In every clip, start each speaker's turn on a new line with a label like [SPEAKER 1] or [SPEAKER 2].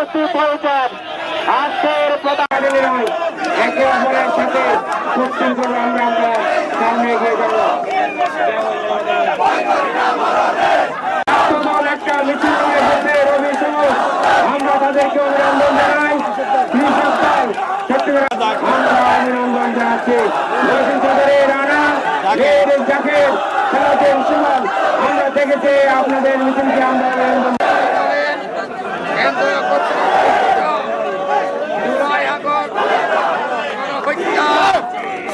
[SPEAKER 1] উপস্থিত হয়েছেন আজকের প্রধান একে অপরের সাথে সুশৃঙ্খল আমরা আমরা সামনে এগিয়ে যাব। একটা মিছিল রবি আমরা তাদেরকে অভিনন্দন জানাই। আমরা আমরা দেখেছি আপনাদের মিছিলকে আমরা অভিনন্দন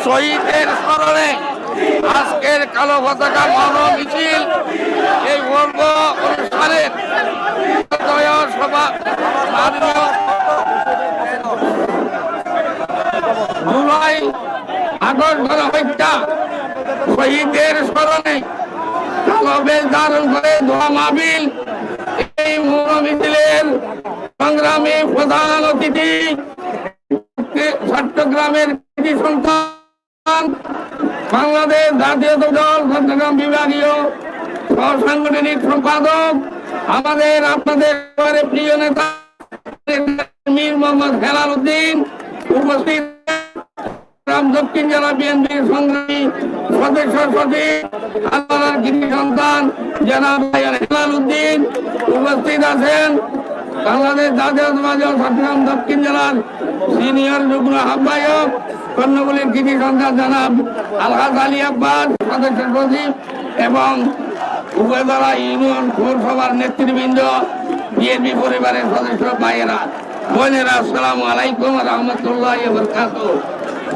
[SPEAKER 2] শহীদের স্মরণে আজকের কালো পতাকা মন মিছিল, এই বর্গ বিজয় সভা জুলাই আগস্ট গণহত্যা শহীদদের স্মরণে কালো বেশ ধারণ করে দোয়া মাহবিল এই মন মিছিলের সংগ্রামী প্রধান অতিথি চট্টগ্রামের সন্তান বাংলাদেশ জাতীয় দল চট্টগ্রাম বিভাগীয় সাংগঠনিক সম্পাদক, আমাদের, আপনাদের প্রিয় নেতা, মীর মোহাম্মদ হেলাল উদ্দিন, উপস্থিত দক্ষিণ জেলা বিএনপির সংগ্রামী সদস্য সচিব কৃতি সন্তান হেলাল উদ্দিন, উপস্থিত আছেন বাংলাদেশ জাতীয় সমাজের চট্টগ্রাম দক্ষিণ জেলার সিনিয়র যুগ্ম আহ্বায়ক কর্ণগুলির কৃষি সন্তান জনাব আলহাজ আলী আব্বাস সদস্য সচিব এবং উপজেলা ইউনিয়ন পৌরসভার নেতৃবৃন্দ, বিএনপি পরিবারের সদস্য ভাইয়েরা। বোনেরা, আসসালামু আলাইকুম রহমতুল্লাহ বরকাত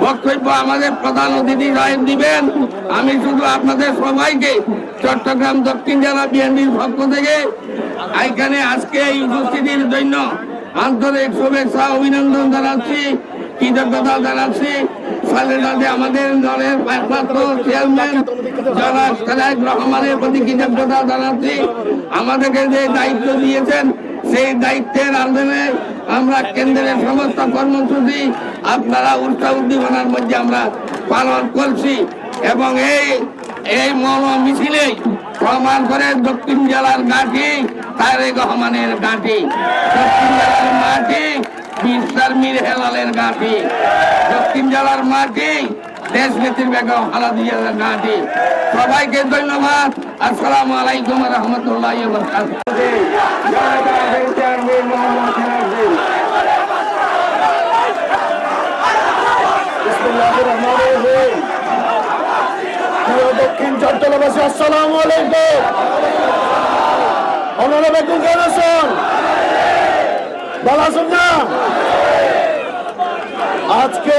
[SPEAKER 2] বক্তব্য আমাদের প্রধান অতিথি সাহেব দিবেন। আমি শুধু আপনাদের সবাইকে চট্টগ্রাম দক্ষিণ জেলা বিএনপির পক্ষ থেকে এখানে আজকে এই উপস্থিতির জন্য আন্তরিক শুভেচ্ছা, অভিনন্দন জানাচ্ছি, কৃতজ্ঞতা জানাচ্ছি। সাথে আমাদের দলের একমাত্র চেয়ারম্যান জনাব সালাক রহমানের প্রতি কৃতজ্ঞতা জানাচ্ছি। আমাদেরকে যে দায়িত্ব দিয়েছেন সেই দায়িত্বের আন্দোলনে আমরা কেন্দ্রের সমস্ত কর্মসূচি আপনারা উৎসাহ উদ্দীপনার মধ্যে আমরা পালন করছি এবং এই এই মন মিছিলে প্রমাণ করে দক্ষিণ জেলার ঘাটি, তারেক রহমানের ঘাটি, দক্ষিণ জেলার মাটি মীর হেলালের ঘাটি, দক্ষিণ জেলার মাটি দেশ নেত্রী বেগম হালাদিয়ার ঘাটি সবাইকে ধন্যবাদ আসসালামু আলাইকুম রহমতুল্লাহ বরকাতুহ
[SPEAKER 1] চেয়ারম্যান মোহাম্মদ হেলাল উদ্দিন বিসমিল্লাহির রহমানির রহিম প্রিয় দক্ষিণ চট্টগ্রামবাসী আসসালামু আলাইকুম অনারা বেকুল কেন আছেন ভালো আছেন না আজকে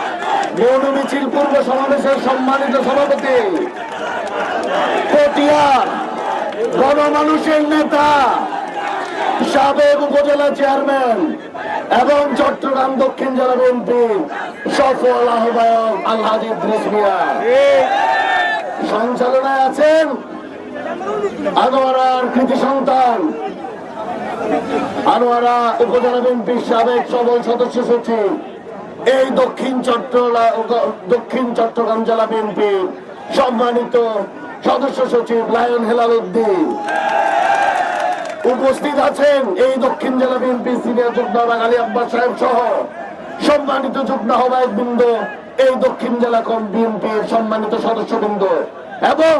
[SPEAKER 1] মৌন মিছিল পূর্ব সমাবেশের সম্মানিত সভাপতি, কটিয়ার গণমানুষের নেতা, সাবেক উপজেলা চেয়ারম্যান এবং চট্টগ্রাম দক্ষিণ জেলা বিএনপি সফল আহ্বায়ক মিয়া। সঞ্চালনায় আছেন আনোয়ারার কৃতি সন্তান, আনোয়ারা উপজেলা বিএনপির সাবেক সবল সদস্য সচিব এই দক্ষিণ চট্টলা দক্ষিণ চট্টগ্রাম জেলা বিএনপির সম্মানিত সদস্য সচিব লায়ন হেলাল উদ্দিন। উপস্থিত আছেন এই দক্ষিণ জেলা বিএনপি সিনিয়র যুগ্ম আলী আব্বাস সাহেব সহ সম্মানিত যুগ্ম আহ্বায়ক বৃন্দ এই দক্ষিণ জেলা কম বিএনপির সম্মানিত সদস্য বৃন্দ এবং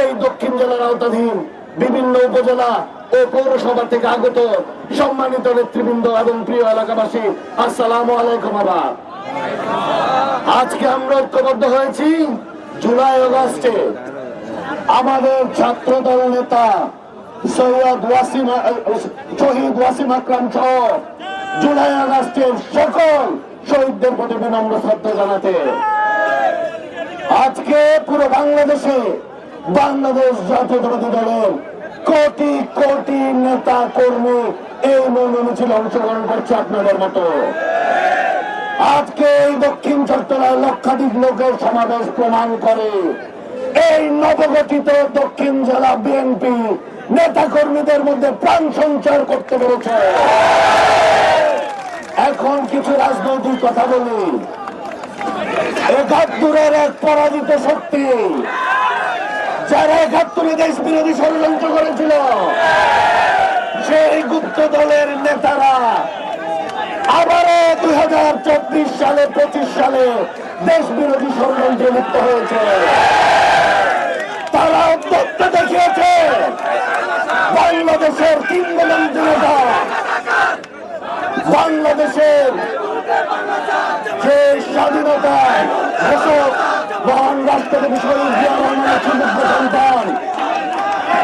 [SPEAKER 1] এই দক্ষিণ জেলার আওতাধীন বিভিন্ন উপজেলা ও পৌরসভা থেকে আগত সম্মানিত নেতৃবৃন্দ এবং প্রিয় এলাকাবাসী, আসসালামু আলাইকুম আবার। আজকে আমরা ঐক্যবদ্ধ হয়েছি জুলাই আগস্টে আমাদের ছাত্র দল নেতা সৈয়দ ওয়াসিম, শহীদ ওয়াসিম আকরাম সহ জুলাই আগস্টের সকল শহীদদের প্রতি বিনম্র শ্রদ্ধা জানাতে। আজকে পুরো বাংলাদেশে বাংলাদেশ জাতীয়তাবাদী দলের কোটি কোটি নেতা কর্মী এই মৌন মিছিল অংশগ্রহণ করছে আপনাদের মতো। আজকে এই দক্ষিণ চট্টগ্রাম লক্ষাধিক লোকের সমাবেশ প্রমাণ করে এই নবগঠিত দক্ষিণ জেলা বিএনপি নেতা কর্মীদের মধ্যে প্রাণ সঞ্চার করতে পেরেছে। এখন কিছু রাজনৈতিক কথা বলি। একাত্তরের এক পরাজিত শক্তি যারা একাত্তরে দেশ বিরোধী ষড়যন্ত্র করেছিল, সেই গুপ্ত দলের নেতারা আবারও দুই হাজার চব্বিশ সালে, পঁচিশ সালে দেশ বিরোধী ষড়যন্ত্রে লিপ্ত হয়েছে। তারা উদ্যোক্তা দেখিয়েছে, বাংলাদেশের কিংবদন্তি নেতা, বাংলাদেশের যে স্বাধীনতায় ঘোষক মহান রাষ্ট্রপতি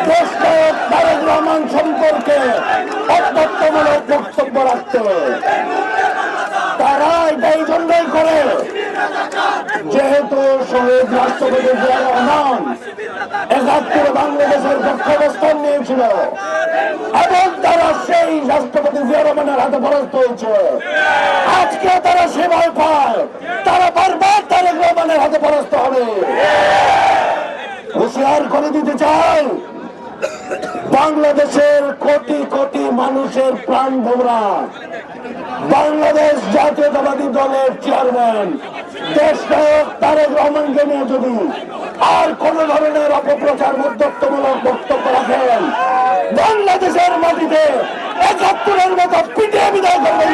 [SPEAKER 1] রহমানের তারেক রহমান সম্পর্কে অধ্যক্ষমূলক বক্তব্য রাখতে তারা এটা এই করে। যেহেতু শহীদ রাষ্ট্রপতি জিয়া রহমান একাত্তরে বাংলাদেশের পক্ষে অবস্থান নিয়েছিল এবং তারা সেই রাষ্ট্রপতি জিয়া রহমানের হাতে পরাস্ত হয়েছে আজকে তারা সে ভয় পায়। তারা হাতে পরাস্ত হবে। হুঁশিয়ার করে দিতে চাই। বাংলাদেশের কোটি কোটি মানুষের প্রাণ ভোমরা বাংলাদেশ জাতীয়তাবাদী দলের চেয়ারম্যান, দেশ নায়ক তারেক রহমানকে নিয়ে যদি আর কোন ধরনের অপপ্রচার উদ্যোক্তমূলক বক্তব্য রাখেন, বাংলাদেশের মাটিতে একাত্তরের মতো পিটিয়ে বিদায় করবেন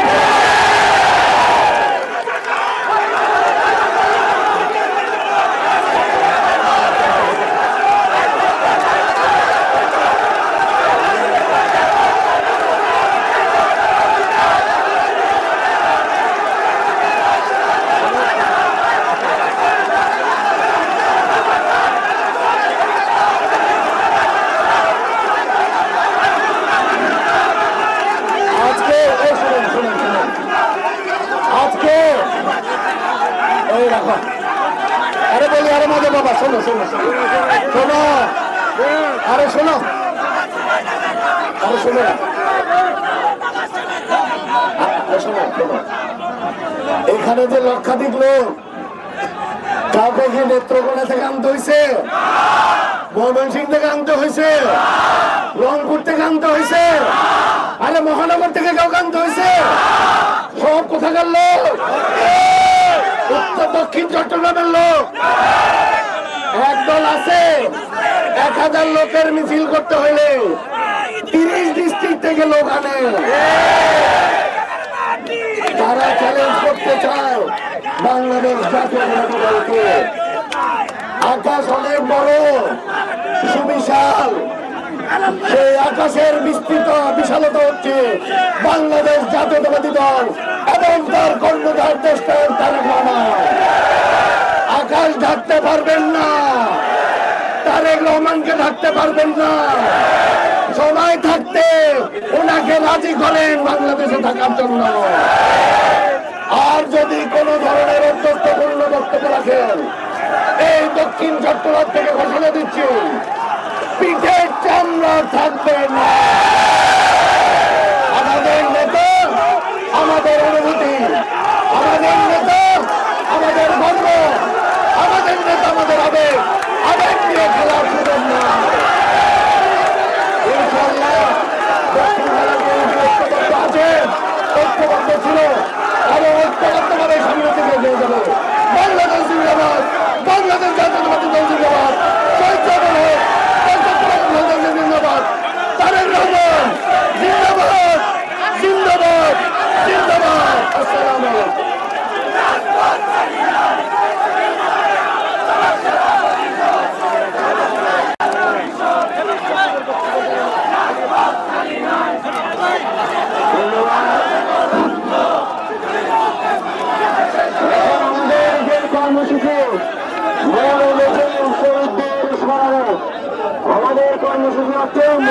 [SPEAKER 1] আজকে এই শুনুন শুনুন শুনুন আজকে এই রাখো আরে বলি আরে মাঝে বাবা শোনো শোনো শোনো শোনো আরে শোনো আরে শোনো না। আরে শোনো শোনো লক্ষাধিক লোক কাউকে কি নেত্রকোনা থেকে আনতে হয়েছে ময়মনসিং থেকে আনতে হয়েছে রংপুর থেকে আনতে হয়েছে আরে মহানগর থেকে কাউকে আনতে হয়েছে সব কোথাকার লোক? উত্তর দক্ষিণ চট্টগ্রামের লোক। একদল আছে। এক হাজার লোকের মিছিল করতে হইলে তিরিশ ডিস্ট্রিক্ট থেকে লোক আনে। তারা চ্যালেঞ্জ করতে চায়। বাংলাদেশ জাতীয় আকাশ অনেক বড়, সুবিশাল। সেই আকাশের বিস্তৃত, বিশালতা হচ্ছে বাংলাদেশ জাতীয়তাবাদী দল এবং তার কর্ণধার দেশের তারেক আকাশ ঢাকতে পারবেন না, তারেক রহমানকে ঢাকতে পারবেন না। সময় থাকতে ওনাকে রাজি করেন, বাংলাদেশে থাকার জন্য। আর যদি কোন ধরনের অধ্যক্ষপূর্ণ বক্তব্য রাখেন এই দক্ষিণ চট্টগ্রাম থেকে ঘোষণা দিচ্ছি।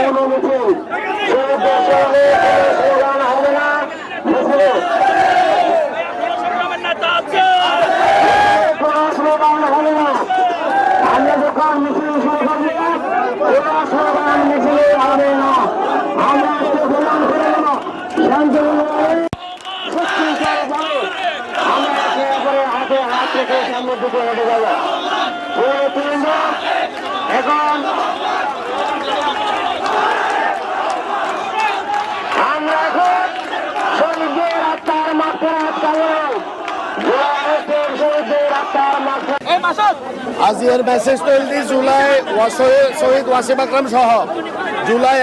[SPEAKER 1] মৌলমুখী সেই দেশে হলে স্লোগান হবে না বুঝলো কোনো স্লোগান হবে না আমরা যখন মিছিল শুরু করব কোনো স্লোগান মিছিলে হবে না আমরা আজকে এখন
[SPEAKER 3] জুলাই সহ। জুলাই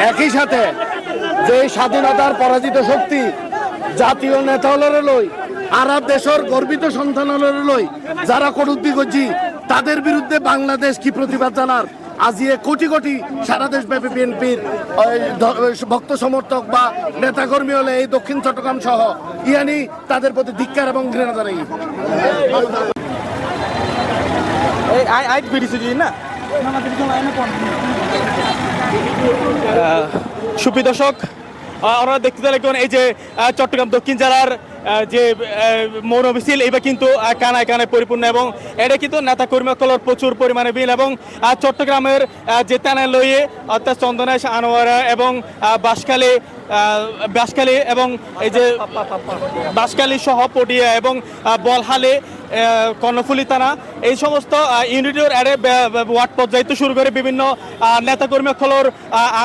[SPEAKER 3] একই সাথে যে স্বাধীনতার পরাজিত শক্তি জাতীয় নেতা হলরে লই আরব দেশের গর্বিত সন্তান লই যারা কটুক্তি করছি তাদের বিরুদ্ধে বাংলাদেশ কি প্রতিবাদ জানার? আজিয়ে কোটি কোটি সারা দেশব্যাপী বিএনপির ভক্ত সমর্থক বা নেতাকর্মী হলে এই দক্ষিণ চট্টগ্রাম সহ ইয়ানি তাদের প্রতি ধিক্কার এবং ঘৃণা জানাই।
[SPEAKER 4] এই আই আই বেরিয়েছে যদি না? সুপ্রিয় দর্শক আপনারা দেখতে দেখুন এই যে চট্টগ্রাম দক্ষিণ জেলার যে মৌন মিছিল এবার কিন্তু কানায় কানায় পরিপূর্ণ এবং এটা কিন্তু নেতা কর্মীসকলের প্রচুর পরিমাণে বিল এবং চট্টগ্রামের যে লইয়ে অর্থাৎ চন্দনেশ আনোয়ারা এবং বাসকালে বাঁশখালী এবং এই যে বাঁশখালী সহ পটিয়া এবং বলহালে কর্ণফুলি থানা, এই সমস্ত ইউনিটের বে- ওয়ার্ড পর্যায়ে শুরু করে বিভিন্ন নেতাকর্মী খলর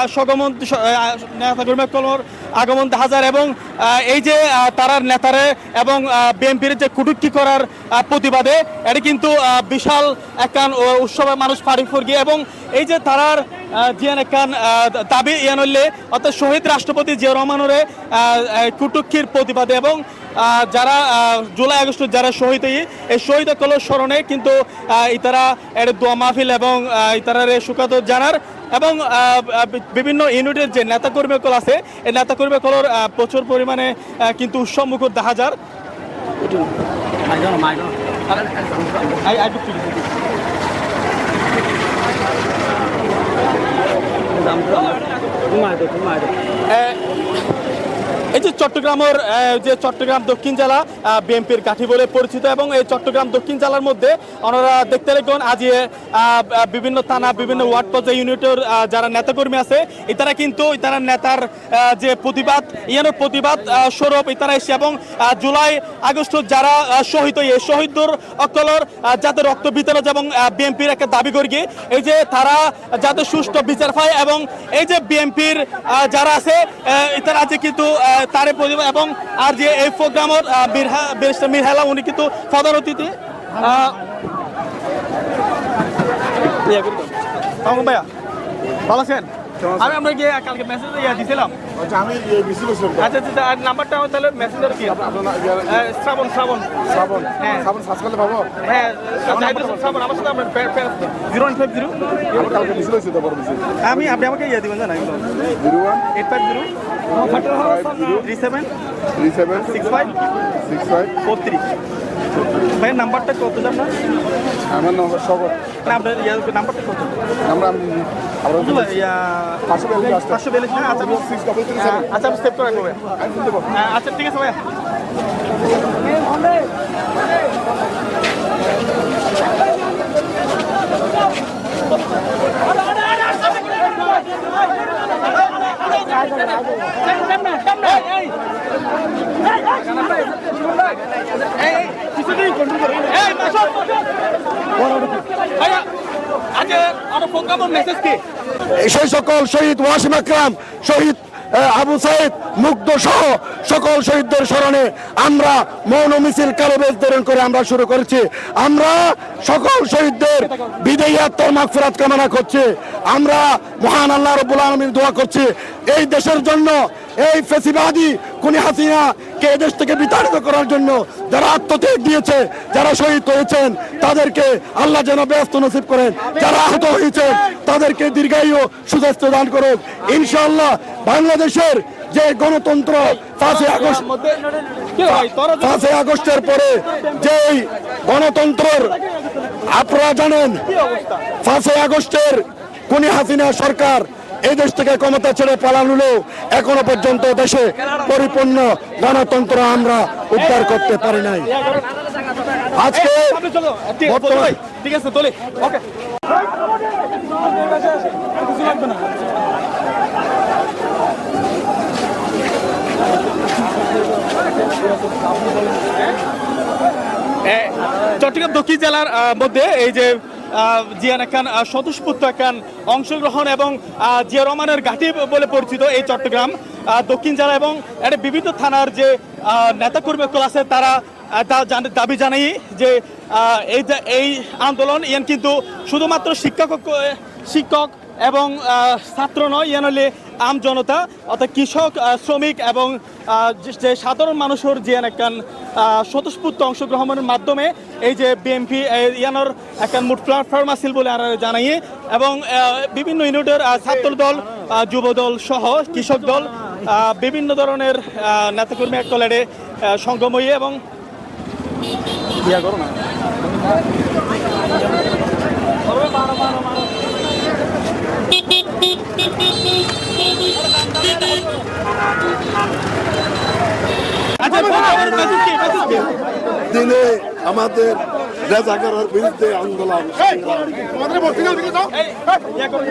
[SPEAKER 4] সগমন নেতাকর্মী খলর আগমন যায় এবং এই যে তারার নেতারে এবং বিএনপির যে কুটুক্তি করার প্রতিবাদে, এটি কিন্তু বিশাল একখান উৎসবে মানুষ পাড়ি ফুরগিয়ে এবং এই যে তারার জিয়ান একখান দাবি ইয়ানল্লে অর্থাৎ শহীদ রাষ্ট্রপতি জিয়া রহমানরে কুটুক্ষির প্রতিবাদে এবং যারা জুলাই আগস্ট যারা শহীদ এই শহীদ কল স্মরণে কিন্তু ইতারা এর দোয়া মাহফিল এবং ইতারার সুখাত জানার এবং বিভিন্ন ইউনিটের যে নেতাকর্মী কল আছে এই নেতাকর্মী কলর প্রচুর পরিমাণে কিন্তু উৎসব মুখর দেখা যার। এই যে চট্টগ্রামের যে চট্টগ্রাম দক্ষিণ জেলা বিএনপির কাঠি বলে পরিচিত এবং এই চট্টগ্রাম দক্ষিণ জেলার মধ্যে ওনারা দেখতে দেখুন আজ বিভিন্ন থানা, বিভিন্ন ওয়ার্ড পর্যায়ে ইউনিটের যারা নেতাকর্মী আছে, ইতারা কিন্তু ইতারা নেতার যে প্রতিবাদ, ইয়ানোর প্রতিবাদ স্বরূপ ইতারা এসে এবং জুলাই আগস্ট যারা শহীদ হয়ে শহীদদের অকলর যাতে রক্ত বিতরণ এবং বিএনপির একটা দাবি করি এই যে তারা যাতে সুষ্ঠু বিচার পায় এবং এই যে বিএনপির যারা আছে ইতারা যে কিন্তু তারে এবং আর যে এই প্রোগ্রামের ব্যারিস্টার মিরহালা হেলা উনি কিন্তু প্রধান অতিথি। ইয়া ভাইয়া, ভালো আছেন? আমি আপনাকে কালকে মেসেজ ইয়া দিছিলাম।
[SPEAKER 3] আচ্ছা আমি বিসি করছিলাম
[SPEAKER 4] আচ্ছা আচ্ছা আর নাম্বারটা আমার তাহলে মেসেঞ্জার কি? শ্রাবণ শ্রাবণ।
[SPEAKER 3] শ্রাবণ।
[SPEAKER 4] হ্যাঁ।
[SPEAKER 3] শ্রাবণ সার্চ করলে পাবো?
[SPEAKER 4] হ্যাঁ শ্রাবণ আমার সাথে আপনার জিরো ওয়ান ফাইভ জিরো।
[SPEAKER 3] কালকে বিসি করছি তো। বিসি
[SPEAKER 4] আমি আপনি আমাকে ইয়ে দিবেন জানা
[SPEAKER 3] zero one
[SPEAKER 4] eight five zero. Three seven
[SPEAKER 3] three seven
[SPEAKER 4] six five
[SPEAKER 3] six five
[SPEAKER 4] four three ভাইয়ের নাম্বারটা কত জান না
[SPEAKER 3] আমার নম্বর সবর
[SPEAKER 4] না আপনার ইয়া নাম্বারটা কত
[SPEAKER 3] আমরা আমি আমরা
[SPEAKER 4] ইয়া
[SPEAKER 3] পাঁচশো বিয়াল্লিশ
[SPEAKER 4] না আচ্ছা আচ্ছা আমি সেভ করে রাখব আচ্ছা ঠিক আছে ভাইয়া এই, এই, কিছুদিন control করো। এই, মাসুদ, মাসুদ। ভাইয়া, আজকে আমার প্রোগ্রামের মেসেজ কি
[SPEAKER 3] সেই সকল শহীদ ওয়াসিম আকরাম, শহীদ আবু সাইদ, মুগ্ধ সহ সকল শহীদদের স্মরণে আমরা মৌন মিছিল কালো বেশ ধারণ করে আমরা শুরু করেছি। আমরা সকল শহীদদের বিদেয়ী আত্মার মাগফিরাত কামনা করছি। আমরা মহান আল্লাহ রবুল আলমীর দোয়া করছি। এই দেশের জন্য এই ফেসিবাদী হাসিনা কে দেশ থেকে বিতাড়িত করার জন্য যারা আত্মত্যাগ দিয়েছে, যারা শহীদ হয়েছেন, তাদেরকে আল্লাহ যেন ব্যস্ত নসিব করেন। যারা আহত হয়েছেন, তাদেরকে দীর্ঘায়ু সুস্বাস্থ্য দান করুন ইনশাআল্লাহ বাংলাদেশের যে গণতন্ত্র পাঁচই আগস্ট পাঁচই আগস্টের পরে যেই গণতন্ত্রের আপনারা জানেন, পাঁচই আগস্টের কোনি হাসিনা সরকার এই দেশ থেকে ক্ষমতা ছেড়ে পালানো এখনও পর্যন্ত দেশে পরিপূর্ণ গণতন্ত্র আমরা উদ্ধার করতে পারি নাই। আজকে
[SPEAKER 4] চট্টগ্রাম দক্ষিণ জেলার মধ্যে এই যে জিয়ান খান সন্তোষপুত্র খান অংশগ্রহণ এবং জিয়া রহমানের ঘাঁটি বলে পরিচিত এই চট্টগ্রাম। দক্ষিণ জেলা এবং এটা বিভিন্ন থানার যে নেতা নেতাকর্মী ক্লাসে তারা দাবি জানাই যে এই যে, এই আন্দোলন ইয়ান কিন্তু শুধুমাত্র শিক্ষক শিক্ষক এবং ছাত্র নয়, ইয়ান হলে আম জনতা, অর্থাৎ কৃষক শ্রমিক এবং যে- সাধারণ মানুষের যে একখান স্বতঃস্ফূর্ত অংশগ্রহণের মাধ্যমে এই যে বিএমপি ইয়ানোর একখান মোট প্ল্যাটফর্ম আছিল বলে আর জানাই এবং বিভিন্ন ইউনিটের ছাত্র দল যুব দল সহ কৃষক দল বিভিন্ন ধরনের নেতাকর্মী এক কলেডে সংগময়ী এবং ইয়া করো না আচ্ছা বলো, মেসেজ কি, মেসেজ কি?
[SPEAKER 3] দিনে আমাদের রেজাকারের বিরুদ্ধে আন্দোলন
[SPEAKER 4] ইয়া ইয়া করো।